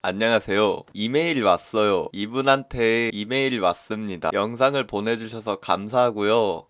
안녕하세요. 이메일이 왔어요. 이분한테 이메일이 왔습니다. 영상을 보내주셔서 감사하고요.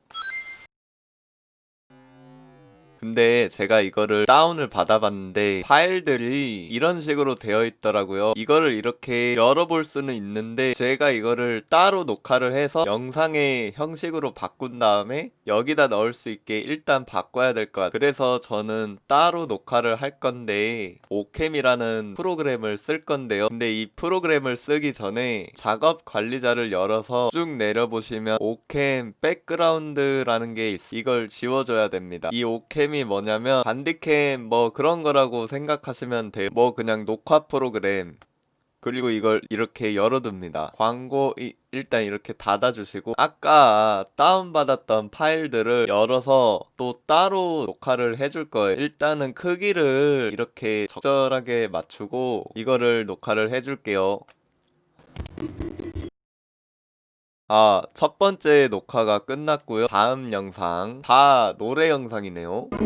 근데 제가 이거를 다운을 받아봤는데 파일들이 이런 식으로 되어 있더라고요. 이거를 이렇게 열어볼 수는 있는데 제가 이거를 따로 녹화를 해서 영상의 형식으로 바꾼 다음에 여기다 넣을 수 있게 일단 바꿔야 될 것 같아요. 그래서 저는 따로 녹화를 할 건데 오캠이라는 프로그램을 쓸 건데요. 근데 이 프로그램을 쓰기 전에 작업 관리자를 열어서 쭉 내려보시면 오캠 백그라운드라는 게 있, 이걸 지워줘야 됩니다. 이 오캠 이 뭐냐면 반디캠 뭐 그런 거라고 생각하시면 돼요. 뭐 그냥 녹화 프로그램 그리고 이걸 이렇게 열어둡니다. 광고 이- 일단 이렇게 닫아주시고 아까 다운받았던 파일들을 열어서 또 따로 녹화를 해줄 거예요. 일단은 크기를 이렇게 적절하게 맞추고 이거를 녹화를 해줄게요. 아, 첫 번째 녹화가 끝났고요. 다음 영상 다 노래 영상이네요.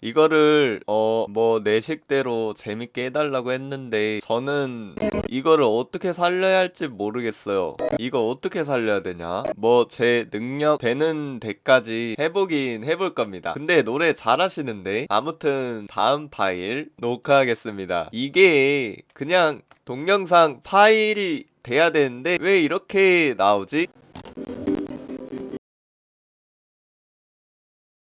이거를 어 뭐 내 식대로 재밌게 해달라고 했는데 저는 이거를 어떻게 살려야 할지 모르겠어요. 이거 어떻게 살려야 되냐? 뭐 제 능력 되는 데까지 해보긴 해볼 겁니다. 근데 노래 잘하시는데 아무튼 다음 파일 녹화하겠습니다. 이게 그냥 동영상 파일이 돼야 되는데 왜 이렇게 나오지?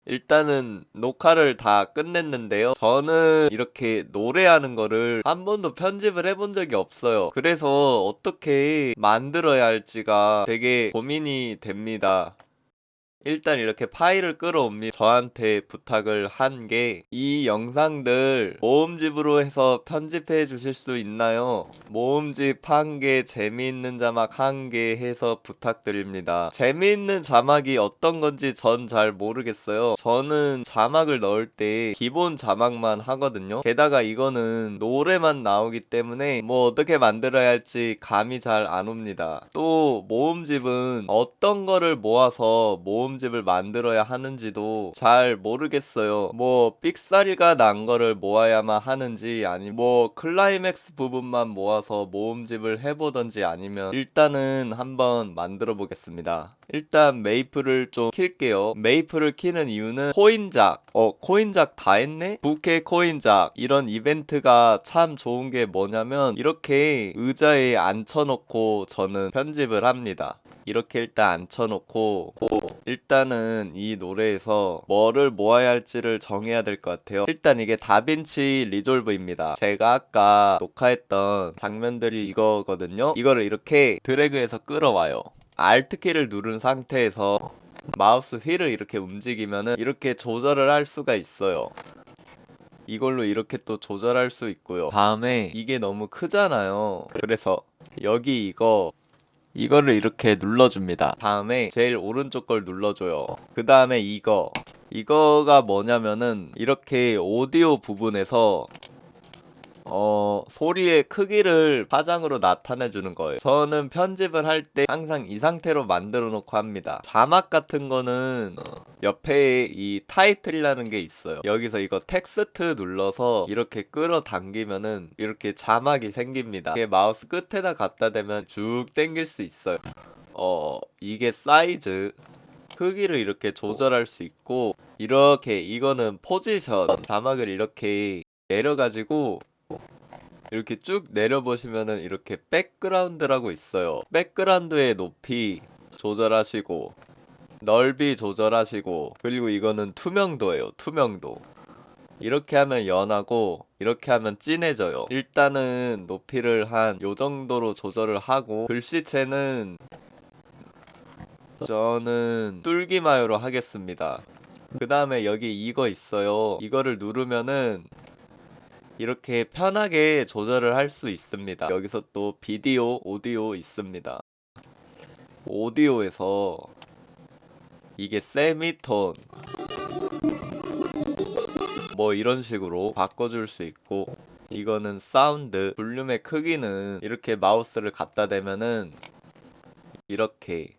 일단은 녹화를 다 끝냈는데요. 저는 이렇게 노래하는 거를 한 번도 편집을 해본 적이 없어요. 그래서 어떻게 만들어야 할지가 되게 고민이 됩니다. 일단 이렇게 파일을 끌어옵니다. 저한테 부탁을 한 게 이 영상들 모음집으로 해서 편집해 주실 수 있나요? 모음집 한 개, 재미있는 자막 한 개 해서 부탁드립니다. 재미있는 자막이 어떤 건지 전 잘 모르겠어요. 저는 자막을 넣을 때 기본 자막만 하거든요. 게다가 이거는 노래만 나오기 때문에 뭐 어떻게 만들어야 할지 감이 잘 안 옵니다. 또 모음집은 어떤 거를 모아서 모음 집을 만들어야 하는지도 잘 모르겠어요. 뭐 삑사리가 난 거를 모아야만 하는지 아니 뭐 클라이맥스 부분만 모아서 모음집을 해보던지 아니면 일단은 한번 만들어 보겠습니다. 일단 메이플을 좀 킬게요. 메이플을 키는 이유는 코인작. 어, 코인작 다 했네? 부캐 코인작. 이런 이벤트가 참 좋은 게 뭐냐면 이렇게 의자에 앉혀놓고 저는 편집을 합니다. 이렇게 일단 앉혀놓고 일단은 이 노래에서 뭐를 모아야 할지를 정해야 될 것 같아요. 일단 이게 다빈치 리졸브입니다. 제가 아까 녹화했던 장면들이 이거거든요. 이거를 이렇게 드래그해서 끌어와요. Alt키를 누른 상태에서 마우스 휠을 이렇게 움직이면은 이렇게 조절을 할 수가 있어요. 이걸로 이렇게 또 조절할 수 있고요. 다음에 이게 너무 크잖아요. 그래서 여기 이거 이거를 이렇게 눌러줍니다. 다음에 제일 오른쪽 걸 눌러줘요. 그 다음에 이거. 이거가 뭐냐면은 이렇게 오디오 부분에서 어, 소리의 크기를 파장으로 나타내 주는 거예요. 저는 편집을 할 때 항상 이 상태로 만들어 놓고 합니다. 자막 같은 거는 어, 옆에 이 타이틀이라는 게 있어요. 여기서 이거 텍스트 눌러서 이렇게 끌어당기면은 이렇게 자막이 생깁니다. 이게 마우스 끝에다 갖다 대면 쭉 당길 수 있어요. 어, 이게 사이즈. 크기를 이렇게 조절할 수 있고 이렇게 이거는 포지션 자막을 이렇게 내려가지고 이렇게 쭉 내려보시면은 이렇게 백그라운드라고 있어요. 백그라운드의 높이 조절하시고 넓이 조절하시고 그리고 이거는 투명도예요. 투명도. 이렇게 하면 연하고 이렇게 하면 진해져요. 일단은 높이를 한 요 정도로 조절을 하고 글씨체는 저는 뚫기마요로 하겠습니다. 그 다음에 여기 이거 있어요. 이거를 누르면은 이렇게 편하게 조절을 할 수 있습니다. 여기서 또 비디오, 오디오 있습니다. 오디오에서 이게 세미톤 뭐 이런 식으로 바꿔줄 수 있고 이거는 사운드 볼륨의 크기는 이렇게 마우스를 갖다 대면은 이렇게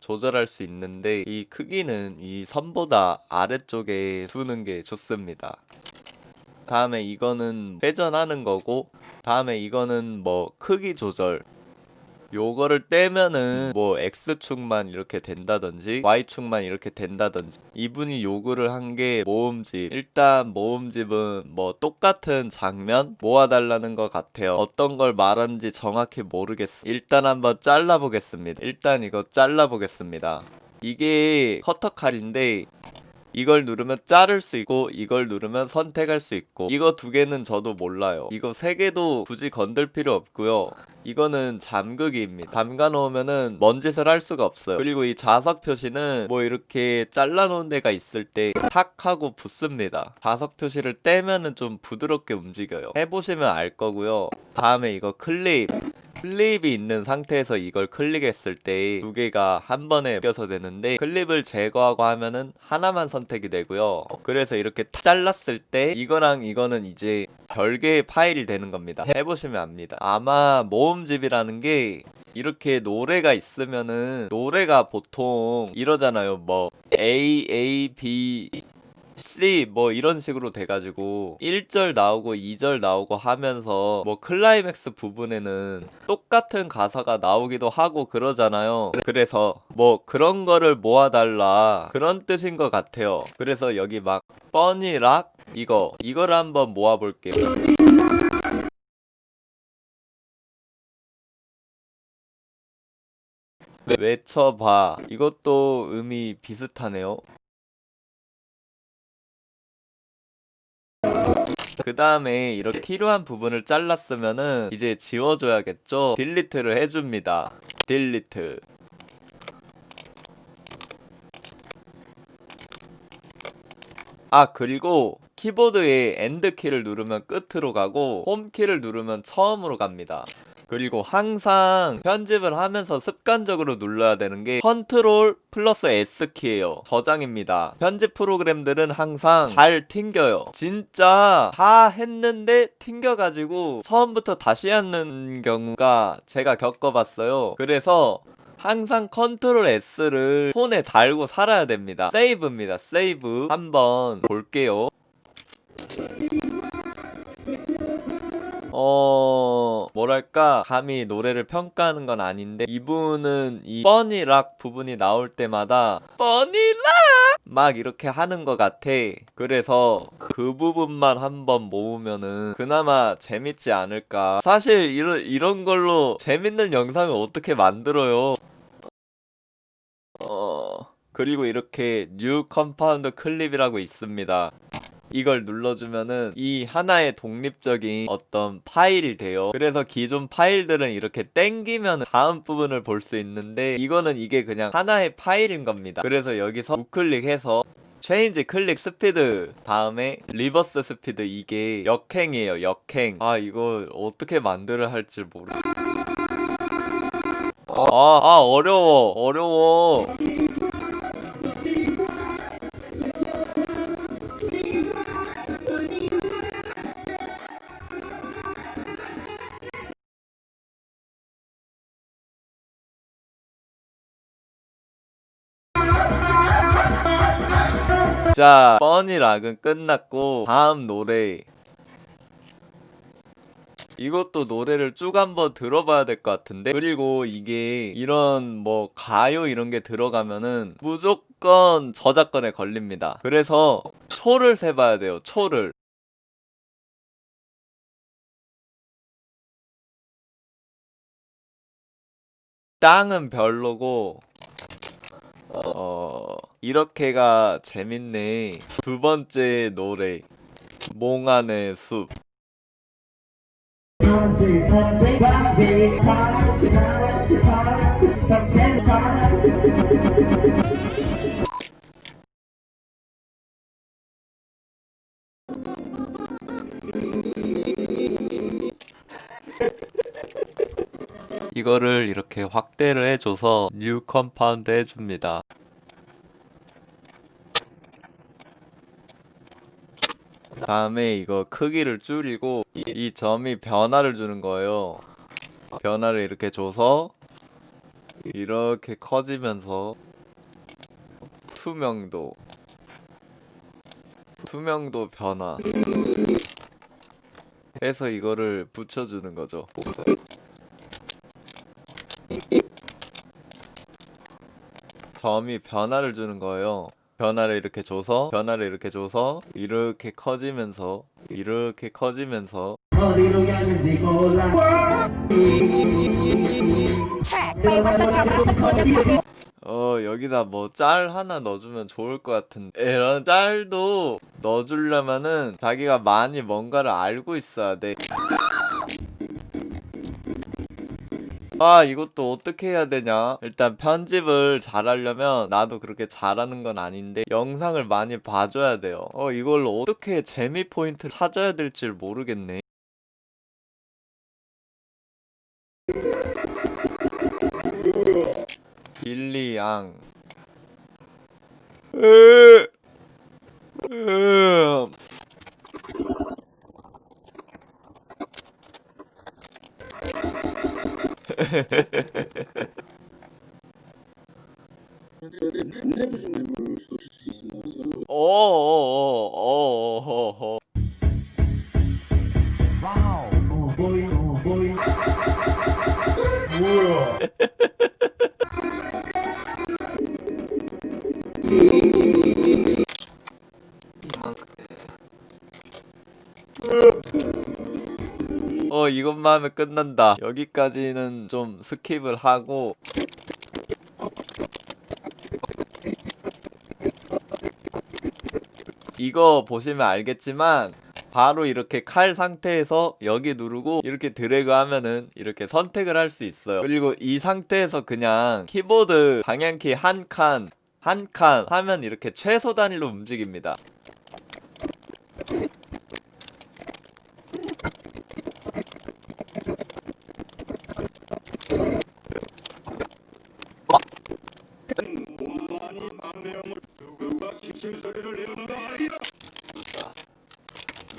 조절할 수 있는데 이 크기는 이 선보다 아래쪽에 두는 게 좋습니다. 다음에 이거는 회전하는 거고 다음에 이거는 뭐 크기 조절. 요거를 떼면은 뭐 X축만 이렇게 된다든지 Y축만 이렇게 된다든지. 이분이 요구를 한 게 모음집. 일단 모음집은 뭐 똑같은 장면 모아달라는 것 같아요. 어떤 걸 말하는지 정확히 모르겠어. 일단 한번 잘라보겠습니다. 일단 이거 잘라보겠습니다. 이게 커터칼인데 이걸 누르면 자를 수 있고 이걸 누르면 선택할 수 있고. 이거 두 개는 저도 몰라요. 이거 세 개도 굳이 건들 필요 없고요. 이거는 잠그기입니다. 담가 놓으면은 먼 짓을 할 수가 없어요. 그리고 이 자석 표시는 뭐 이렇게 잘라 놓은 데가 있을 때 탁 하고 붙습니다. 자석 표시를 떼면은 좀 부드럽게 움직여요. 해보시면 알 거고요. 다음에 이거 클립 클립이 있는 상태에서 이걸 클릭했을 때 두 개가 한 번에 껴서 되는데 클립을 제거하고 하면은 하나만 선택이 되고요. 그래서 이렇게 잘랐을 때 이거랑 이거는 이제 별개의 파일이 되는 겁니다. 해보시면 압니다. 아마 모음집이라는 게 이렇게 노래가 있으면은 노래가 보통 이러잖아요. 뭐 A A B C 뭐 이런 식으로 돼가지고 1절 나오고 2절 나오고 하면서 뭐 클라이맥스 부분에는 똑같은 가사가 나오기도 하고 그러잖아요. 그래서 뭐 그런 거를 모아달라 그런 뜻인 것 같아요. 그래서 여기 막 뻔이락 이거 이거를 한번 모아볼게요. 외쳐봐. 이것도 의미 비슷하네요. 그 다음에 이렇게 필요한 부분을 잘랐으면은 이제 지워줘야겠죠? 딜리트를 해줍니다. 딜리트. 아, 그리고 키보드에 엔드 키를 누르면 끝으로 가고 홈 키를 누르면 처음으로 갑니다. 그리고 항상 편집을 하면서 습관적으로 눌러야 되는 게 컨트롤 플러스 S 키예요. 저장입니다. 편집 프로그램들은 항상 잘 튕겨요. 진짜 다 했는데 튕겨가지고 처음부터 다시 하는 경우가 제가 겪어봤어요. 그래서 항상 컨트롤 S를 손에 달고 살아야 됩니다. 세이브입니다. 세이브. 한번 볼게요. 어 뭐랄까 감히 노래를 평가하는 건 아닌데 이분은 이 뻔이락 부분이 나올 때마다 뻔이락 막 이렇게 하는 것 같아. 그래서 그 부분만 한번 모으면은 그나마 재밌지 않을까. 사실 이런 이런 걸로 재밌는 영상을 어떻게 만들어요? 어 그리고 이렇게 뉴 컴파운드 클립이라고 있습니다 이걸 눌러주면은 이 하나의 독립적인 어떤 파일이 돼요. 그래서 기존 파일들은 이렇게 땡기면 다음 부분을 볼 수 있는데 이거는 이게 그냥 하나의 파일인 겁니다. 그래서 여기서 우클릭해서 체인지 클릭 스피드 다음에 리버스 스피드 이게 역행이에요 역행 아 이거 어떻게 만들어야 할지 모르 아, 아 어려워 어려워 자, 뻔이락은 끝났고 다음 노래. 이것도 노래를 쭉 한번 들어봐야 될 것 같은데. 그리고 이게 이런 뭐 가요 이런 게 들어가면은 무조건 저작권에 걸립니다. 그래서 초를 세봐야 돼요 초를 땅은 별로고 어 이렇게가 재밌네. 두 번째 노래 몽환의 숲 이거를 이렇게 확대를 해줘서 뉴 컴파운드 해줍니다. 다음에 이거 크기를 줄이고 이, 이 점이 변화를 주는 거예요. 변화를 이렇게 줘서 이렇게 커지면서 투명도 투명도 변화 해서 이거를 붙여주는 거죠. 점이 변화를 주는 거예요. 변화를 이렇게 줘서 변화를 이렇게 줘서 이렇게 커지면서 이렇게 커지면서 어디로 가는지 몰라 어 여기다 뭐 짤 하나 넣어주면 좋을 것 같은데 이런 짤도 넣어주려면은 자기가 많이 뭔가를 알고 있어야 돼. 아 이것도 어떻게 해야 되냐? 일단 편집을 잘하려면 나도 그렇게 잘하는 건 아닌데 영상을 많이 봐줘야 돼요. 어 이걸 어떻게 재미 포인트 찾아야 될지 모르겠네. 빌리양 으, 으. 랩 좀 랩을 써줄 수 있으면 서로 어어어어어어 어어 뭐야 어 이것만 하면 끝난다. 여기까지는 좀 스킵을 하고. 이거 보시면 알겠지만 바로 이렇게 칼 상태에서 여기 누르고 이렇게 드래그 하면은 이렇게 선택을 할 수 있어요. 그리고 이 상태에서 그냥 키보드 방향키 한 칸 한 칸 하면 이렇게 최소 단위로 움직입니다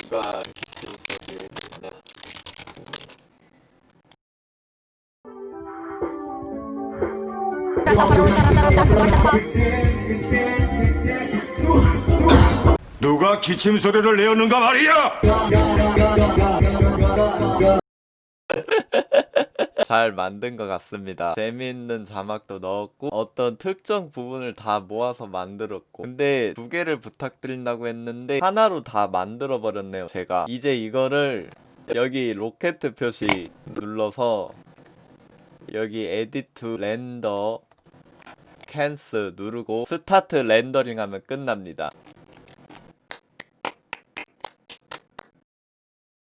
누가 기침 소리를 내냐 누가 기침 소리를 내었는가 말이야! 잘 만든 것 같습니다. 재미있는 자막도 넣었고 어떤 특정 부분을 다 모아서 만들었고 근데 두 개를 부탁드린다고 했는데 하나로 다 만들어 버렸네요. 제가 이제 이거를 여기 로켓 표시 눌러서 여기 에디트 투 렌더 캔스 누르고 스타트 렌더링 하면 끝납니다.